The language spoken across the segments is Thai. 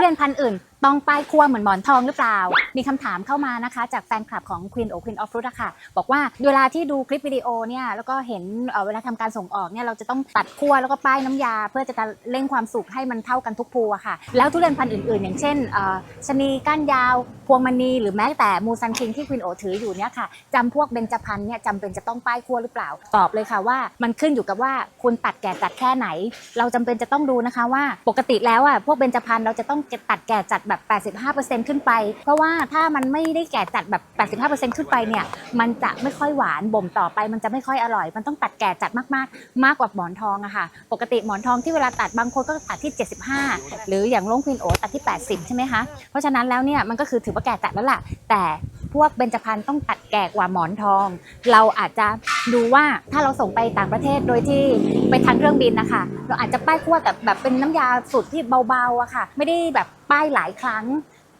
เรียนพันธุ์อื่นต้องป้ายคั่วเหมือนหมอนทองหรือเปล่า มีคำถามเข้ามานะคะ จากแฟนคลับของ Queen o Queen of Fruit อะค่ะ บอกว่าเวลาที่ดูคลิปวิดีโอเนี่ยแล้วก็เห็นเเวลาทำการส่งออกเนี่ยเราจะต้องตัดคั่วแล้วก็ป้ายน้ำยา เพื่อจะเร่งความสุกให้มันเท่ากันทุกภูอะค่ะ แล้วทุเรียนพันธุ์อื่นๆ อย่างเช่นชะนีก้านยาว พวงมณีหรือแม้แต่มูซันคิงที่ Queen o ถืออยู่เนี่ยค่ะจำพวกเบญจพรรณเนี่ยจำเป็นจะต้องป้ายคั่วหรือเปล่า ตอบเลยค่ะว่า มันขึ้นอยู่กับว่าคุณตัดแก่จัดแค่ไหน เราจำเป็นจะต้องดูนะคะว่าปกติแล้วอะพวกเบญจพรรณเราจะต้องตัดแก่จัดแบบ 85%ขึ้นไป เพราะว่าถ้ามันไม่ได้แก่จัดแบบ 85%ขึ้นไปเนี่ย มันจะไม่ค่อยหวานบ่มต่อไป มันจะไม่ค่อยอร่อย มันต้องตัดแก่จัดมากๆ มากกว่าหมอนทองอะค่ะ ปกติหมอนทองที่เวลาตัดบางคนก็ตัดที่ 75 หรืออย่างลงควีนโอตัดที่ 80 ใช่ไหมคะ เพราะฉะนั้นแล้วเนี่ยมันก็คือถือว่าแก่จัดแล้วล่ะ แต่ พวกเบญจพรรณต้องตัดแก่กว่าหมอนทอง เราอาจจะดูว่าถ้าเราส่งไปต่างประเทศโดยที่ไปทางเครื่องบินนะคะเราอาจจะป้ายคั่วแต่แบบเป็นน้ำยาสูตรที่เบาๆอะค่ะ ไม่ได้แบบป้ายหลายครั้ง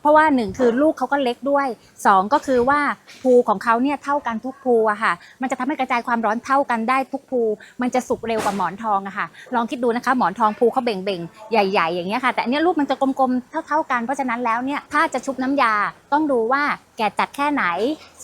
เพราะว่าหนึ่งคือลูกเขาก็เล็กด้วยสองก็คือว่าภูของเขาเนี่ยเท่ากันทุกภูอะค่ะ มันจะทำให้กระจายความร้อนเท่ากันได้ทุกภู มันจะสุกเร็วกว่าหมอนทองอะค่ะ ลองคิดดูนะคะ หมอนทองภูเขาเบ่งๆ ใหญ่ ๆ อย่างเงี้ยค่ะ แต่อันเนี้ยลูกมันจะกลมๆ เท่า ๆ กันเพราะฉะนั้นแล้วเนี่ยถ้าจะชุบน้ำยาต้องดูว่าแก่จัดแค่ไหน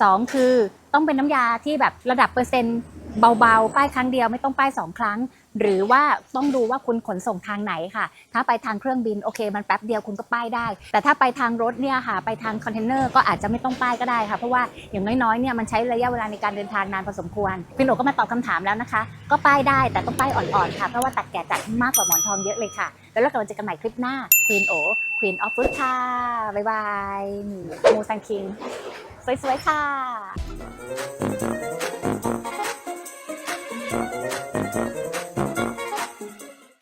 สองคือต้องเป็นน้ำยาที่แบบระดับเปอร์เซ็นต์ เบาๆ ป้ายครั้งเดียวไม่ต้องป้ายสองครั้ง หรือว่าต้องดูว่าคุณขนส่งทางไหนค่ะ ถ้าไปทางเครื่องบินโอเค มันแป๊บเดียวคุณก็ป้ายได้ แต่ถ้าไปทางรถเนี่ยค่ะ ไปทางคอนเทนเนอร์ก็อาจจะไม่ต้องป้ายก็ได้ค่ะ เพราะว่าอย่างน้อยๆเนี่ยมันใช้ระยะเวลาในการเดินทางนานพอสมควรพี่โหนก็มาตอบคำถามแล้วนะคะ ก็ป้ายได้แต่ต้องป้ายอ่อนๆค่ะเพราะว่าตัดแก่จัดมากกว่าหมอนทองเยอะเลยค่ะ แล้วเรากลังเจอกันใหม่คลิปหน้า Queen O Queen of Fruit ค่ะบ๊ายบายมูซันคิงสวยๆค่ะ Uh-huh. Uh-huh.